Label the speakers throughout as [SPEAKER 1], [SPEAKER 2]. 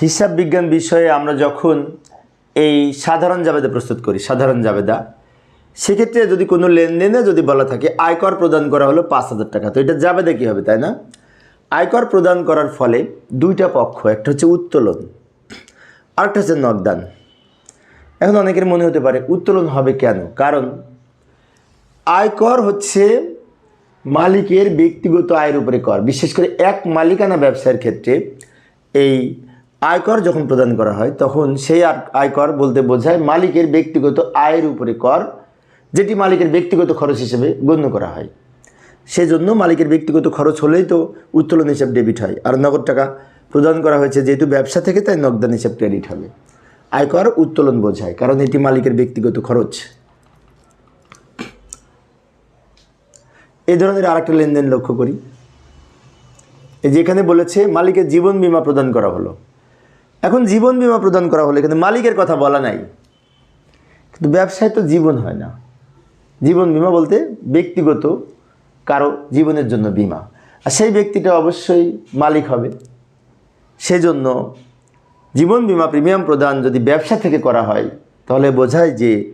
[SPEAKER 1] হিসাব বিজ্ঞান বিষয়ে আমরা যখন এই সাধারণ জাবেদা প্রস্তুত করি, সাধারণ জাবেদা, সেক্ষেত্রে যদি কোনো লেনদেনে যদি বলা থাকে, আয়কর প্রদান করা হলো পাঁচ হাজার টাকা। তো এটা জাবেদা কী হবে তাই না? আয়কর প্রদান করার ফলে দুইটা পক্ষ, একটা হচ্ছে উত্তোলন, আরেকটা হচ্ছে নগদান। এখন অনেকের মনে হতে পারে, উত্তোলন হবে কেন? কারণ আয়কর হচ্ছে মালিকের ব্যক্তিগত আয়ের উপরে কর। বিশেষ করে এক মালিকানা ব্যবসার ক্ষেত্রে এই আয়কর যখন প্রদান করা হয়, তখন সেই আয়কর বলতে বোঝায় মালিকের ব্যক্তিগত আয়ের উপরে কর, যেটি মালিকের ব্যক্তিগত খরচ হিসেবে গণ্য করা হয়। সেজন্য মালিকের ব্যক্তিগত খরচ হলেই তো উত্তোলন হিসাব ডেবিট হয়। আর নগদ টাকা প্রদান করা হয়েছে যেহেতু ব্যবসা থেকে, তাই নগদান হিসাব ক্রেডিট হবে। আয়কর উত্তোলন বোঝায়, কারণ এটি মালিকের ব্যক্তিগত খরচ। এই ধরনের আরেকটা লেনদেন লক্ষ্য করি। যেখানে বলেছে, মালিকের জীবন বীমা প্রদান করা হলো। এখন জীবন বিমা প্রদান করা হলো এখানে মালিকের কথা বলা নাই। কিন্তু ব্যবসায় তো জীবন হয় না। জীবন বিমা বলতে ব্যক্তিগত কারও জীবনের জন্য বীমা। আর সেই ব্যক্তিটা অবশ্যই মালিক হবে। সেজন্য জীবন বিমা প্রিমিয়াম প্রদান যদি ব্যবসা থেকে করা হয়, তাহলে বোঝায় যে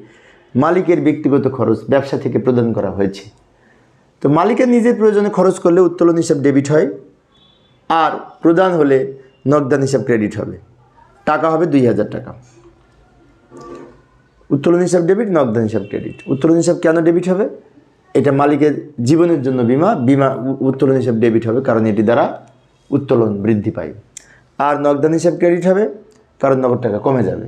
[SPEAKER 1] মালিকের ব্যক্তিগত খরচ ব্যবসা থেকে প্রদান করা হয়েছে। তো মালিকের নিজের প্রয়োজনে খরচ করলে উত্তোলন হিসাব ডেবিট হয়, আর প্রদান হলে নগদান হিসাব ক্রেডিট হবে। টাকা হবে দুই হাজার টাকা। উত্তোলন হিসাব ডেবিট নগদান হিসাব ক্রেডিট উত্তোলন হিসাব কেন ডেবিট হবে? এটা মালিকের জীবনের জন্য বিমা বিমা উত্তোলন হিসাব ডেবিট হবে কারণ এটি দ্বারা উত্তোলন বৃদ্ধি পায়। আর নগদান হিসাব ক্রেডিট হবে কারণ নগদ টাকা কমে যাবে।